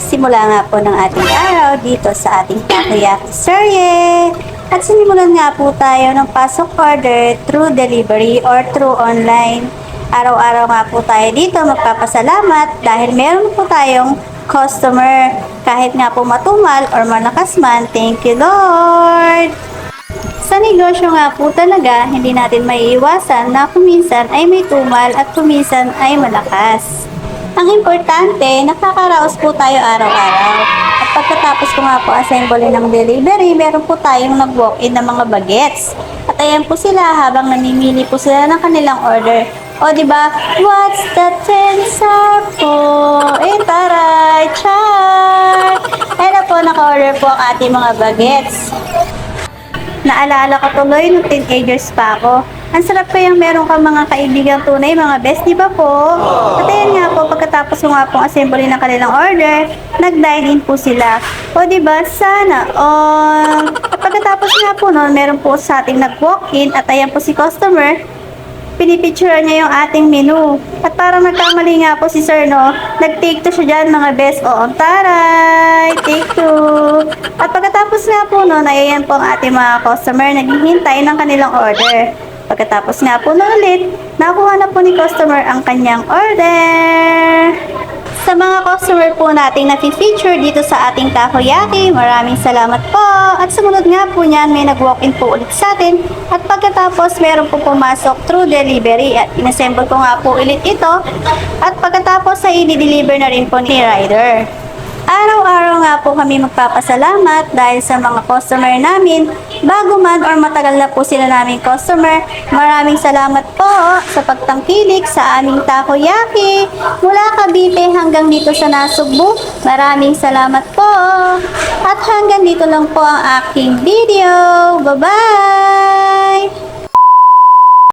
simula nga po ng ating araw dito sa ating takoyaki serye. At sinimulan nga po tayo ng pasok order through delivery or through online. Araw-araw nga po tayo dito magpapasalamat dahil meron po tayong customer. Kahit nga po matumal or malakas man, thank you Lord! Sa negosyo nga po talaga, hindi natin maiiwasan na kuminsan ay may tumal at kuminsan ay malakas. Ang importante, nakakaraos po tayo araw-araw. At pagkatapos ko nga po assembly ng delivery, meron po tayong nag-walk-in ng mga bagets. At ayan po sila habang namimili po sila ng kanilang order. O di ba? What's the tensor po? Eh, taray! Char! Ayan na po, naka-order po ang ating mga bagets. Naalala ko tuloy nung teenagers pa ako. Ang sarap kayang meron ka mga kaibigang tunay, mga best, di ba po? At ayan nga pagkatapos ko nga pong assembly ng kanilang order, nag-dine in po sila. O di ba sana all. At pagkatapos nga po noon, meron po sa ating nag-walk-in at ayan po si customer, pinipicture niya yung ating menu. At parang nagkamali nga po si sir, no? Nag-take to siya dyan, mga best. O, ang taray! Take two! At pagkatapos nga po noon, ay ayan po ang ating mga customer naghihintay ng kanilang order. Pagkatapos nga po na ulit, nakuha na po ni customer ang kanyang order. Sa mga customer po nating na-feature dito sa ating takoyaki, maraming salamat po. At sumunod nga po niyan, may nag-walk-in po ulit sa atin. At pagkatapos, meron po pumasok through delivery. At inassemble ko nga po ulit ito. At pagkatapos, ay i-deliver na rin po ni rider. Araw-araw nga po kami magpapasalamat dahil sa mga customer namin. Bago man or matagal na po sila naming customer, maraming salamat po sa pagtangkilik sa aming takoyaki. Mula Cavite hanggang dito sa Nasugbu, maraming salamat po. At hanggang dito lang po ang aking video. Bye-bye!